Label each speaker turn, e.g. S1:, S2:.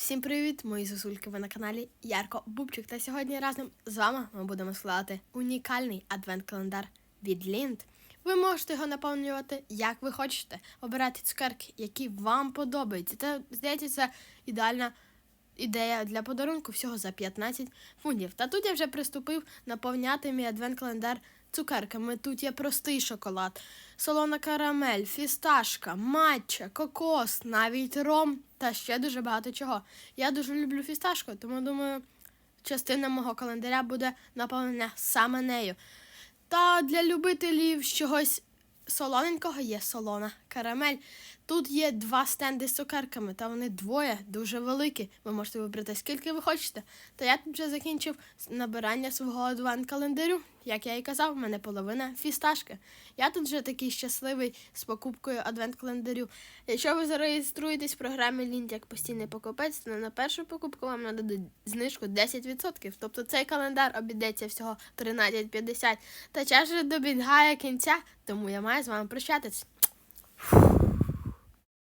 S1: Всім привіт, мої зозульки! Ви на каналі Ярко Бубчик. Та сьогодні разом з вами ми будемо складати унікальний адвент-календар від Лінд. Ви можете його наповнювати як ви хочете, обирати цукерки, які вам подобаються. Та здається, це ідеальна ідея для подарунку всього за 15 фунтів. Та тут я вже приступив наповняти мій адвент-календар цукерками. Тут є простий шоколад, солона карамель, фісташка, матча, кокос, навіть ром та ще дуже багато чого. Я дуже люблю фісташку, тому думаю, частина мого календаря буде наповнена саме нею. Та для любителів чогось солоненького є солона карамель. Тут є два стенди з цукерками, та вони двоє дуже великі. Ви можете вибрати скільки ви хочете. Та я тут вже закінчив набирання свого адвент календарю. Як я і казав, в мене половина фісташки. Я тут вже такий щасливий з покупкою адвент календарю. Якщо ви зареєструєтесь в програмі Лінт як постійний покупець, то на першу покупку вам нададуть знижку 10%. Тобто цей календар обійдеться всього 13,50. Та час вже добігає кінця, тому я маю з вами прощатись.